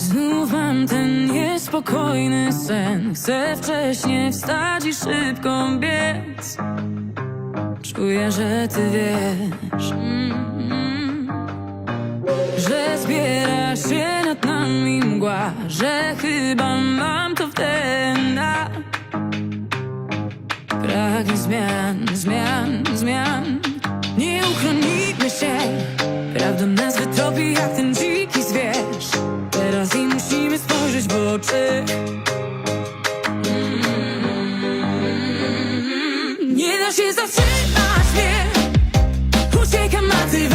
Znów mam ten niespokojny sen. Chcę wcześnie wstać i szybko biec. Czuję, że ty wiesz mm, Że zbiera się nad nami mgła Że chyba mam to w DNA Pragnę zmian, zmian, zmian. Nie uchronimy się. Prawda nas wytropi jak ten i oczy. Nie da się zatrzymać mnie Uciekam, a ty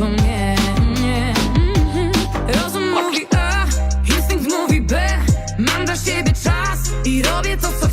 jako wspomnienie Mhm. Rozum mówi A, instynkt mówi B Mam dla siebie czas i robię to co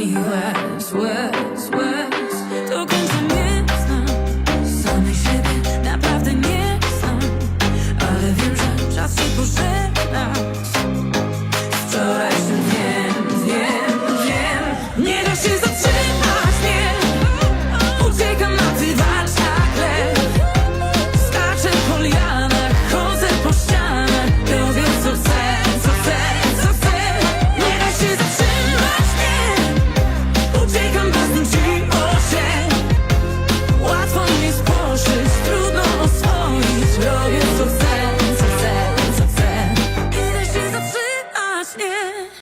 you.